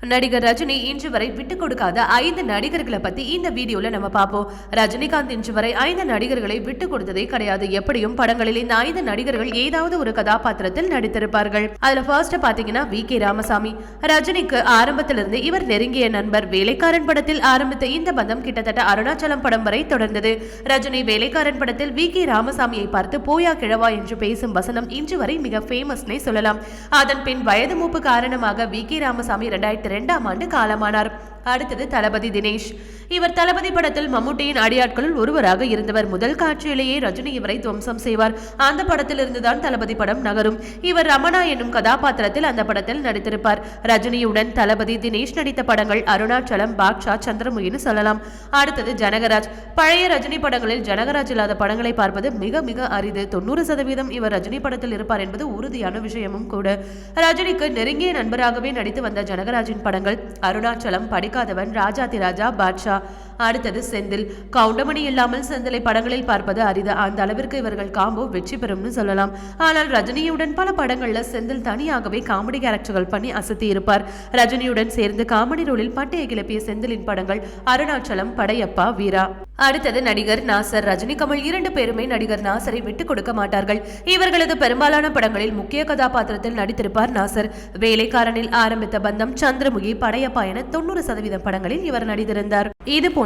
நடிகர் ரஜினி இன்று வரை விட்டு கொடுக்காத ஐந்து நடிகர்களை பத்தி இந்த வீடியோல நம்ம பார்ப்போம். ரஜினிகாந்த் இன்று வரை ஐந்து நடிகர்களை விட்டு கொடுத்ததே கிடையாது. எப்படியும் படங்களில் இந்த ஐந்து நடிகர்கள் ஏதாவது ஒரு கதாபாத்திரத்தில் நடித்திருப்பார்கள். அதுல ஃபர்ஸ்ட் பாத்தீங்கன்னா வி. கே. ராமசாமி. ரஜினிக்கு ஆரம்பத்திலிருந்து இவர் நெருங்கிய நண்பர். வேலைக்காரன் படத்தில் ஆரம்பித்த இந்த பந்தம் கிட்டத்தட்ட அருணாச்சலம் படம் வரை தொடர்ந்தது. ரஜினி வேலைக்காரன் படத்தில் வி. கே. ராமசாமியை பார்த்து போயா கிழவா என்று பேசும் வசனம் இன்று வரை மிக ஃபேமஸ்னே சொல்லலாம். அதன் பின் வயது மூப்பு காரணமாக வி. கே. ராமசாமி இரண்டாயிரத்தி ரெண்டாம் ஆண்டு காலமானார். அடுத்தது தளபதி தினேஷ். இவர் தளபதி படத்தில் மம்முட்டியின் அடியாட்களுள் ஒருவராக இருந்தவர். முதல் காட்சியிலேயே ரஜினி இவரை துவம்சம் செய்வார். அந்த படத்தில் இருந்துதான் தளபதி படம் நகரும். இவர் ரமணா என்னும் கதாபாத்திரத்தில் அந்த படத்தில் நடித்திருப்பார். ரஜினியுடன் தளபதி தினேஷ் நடித்த படங்கள் அருணாச்சலம் பாக்ஷா சந்திரமுகின்னு சொல்லலாம். அடுத்தது ஜனகராஜ். பழைய ரஜினி படங்களில் ஜனகராஜ் இல்லாத படங்களை பார்ப்பது மிக மிக அரிது. தொண்ணூறு சதவீதம் இவர் ரஜினி படத்தில் இருப்பார் என்பது உறுதியான விஷயமும் கூட. ரஜினிக்கு நெருங்கிய நண்பராகவே நடித்து வந்த ஜனகராஜின் படங்கள் அருணாச்சலம் படிக்க படிக்காதவன் ராஜாதி ராஜா பாட்ஷா அடுத்தது செந்தில். கவுண்டமணி இல்லாமல் செந்திலை படங்களில் பார்ப்பது அரிது. அந்த அளவிற்கு இவர்கள் காம்போ வெற்றி பெறும்னு சொல்லலாம். ஆனால் ரஜினியுடன் பல படங்கள்ல செந்தில் தனியாகவே காமெடி கேரக்டர்கள் பண்ணி அசத்தி இருப்பார். ரஜினியுடன் சேர்ந்து காமெடி ரோலில் பட்டையை கிளப்பிய செந்திலின் படங்கள் அருணாச்சலம் படையப்பா வீரா. அடுத்தது நடிகர் நாசர். ரஜினி கமல் இரண்டு பேருமே நடிகர் நாசரை விட்டு கொடுக்க மாட்டார்கள். இவர்களது பெரும்பாலான படங்களில் முக்கிய கதாபாத்திரத்தில் நடித்திருப்பார் நாசர். வேலைக்காரனில் ஆரம்பித்த பந்தம் சந்திரமுகி படையப்பா என தொண்ணூறு சதவீதம் படங்களில் இவர் நடித்திருந்தார். இது போன்ற